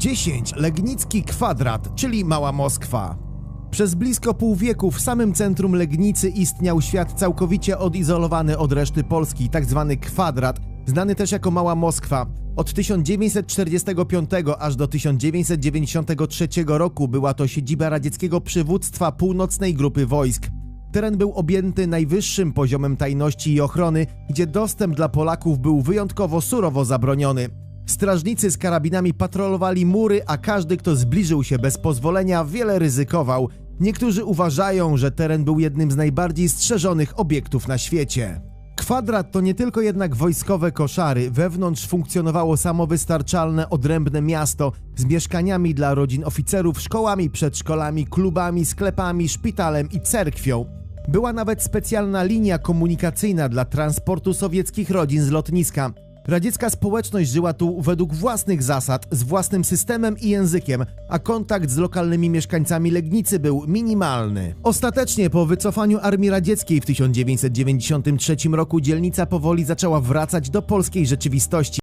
10. Legnicki kwadrat, czyli Mała Moskwa. Przez blisko pół wieku w samym centrum Legnicy istniał świat całkowicie odizolowany od reszty Polski, tzw. kwadrat, znany też jako Mała Moskwa. Od 1945 aż do 1993 roku była to siedziba radzieckiego przywództwa północnej grupy wojsk. Teren był objęty najwyższym poziomem tajności i ochrony, gdzie dostęp dla Polaków był wyjątkowo surowo zabroniony. Strażnicy z karabinami patrolowali mury, a każdy, kto zbliżył się bez pozwolenia, wiele ryzykował. Niektórzy uważają, że teren był jednym z najbardziej strzeżonych obiektów na świecie. Kwadrat to nie tylko jednak wojskowe koszary, wewnątrz funkcjonowało samowystarczalne, odrębne miasto z mieszkaniami dla rodzin oficerów, szkołami, przedszkolami, klubami, sklepami, szpitalem i cerkwią. Była nawet specjalna linia komunikacyjna dla transportu sowieckich rodzin z lotniska. Radziecka społeczność żyła tu według własnych zasad, z własnym systemem i językiem, a kontakt z lokalnymi mieszkańcami Legnicy był minimalny. Ostatecznie po wycofaniu armii radzieckiej w 1993 roku dzielnica powoli zaczęła wracać do polskiej rzeczywistości.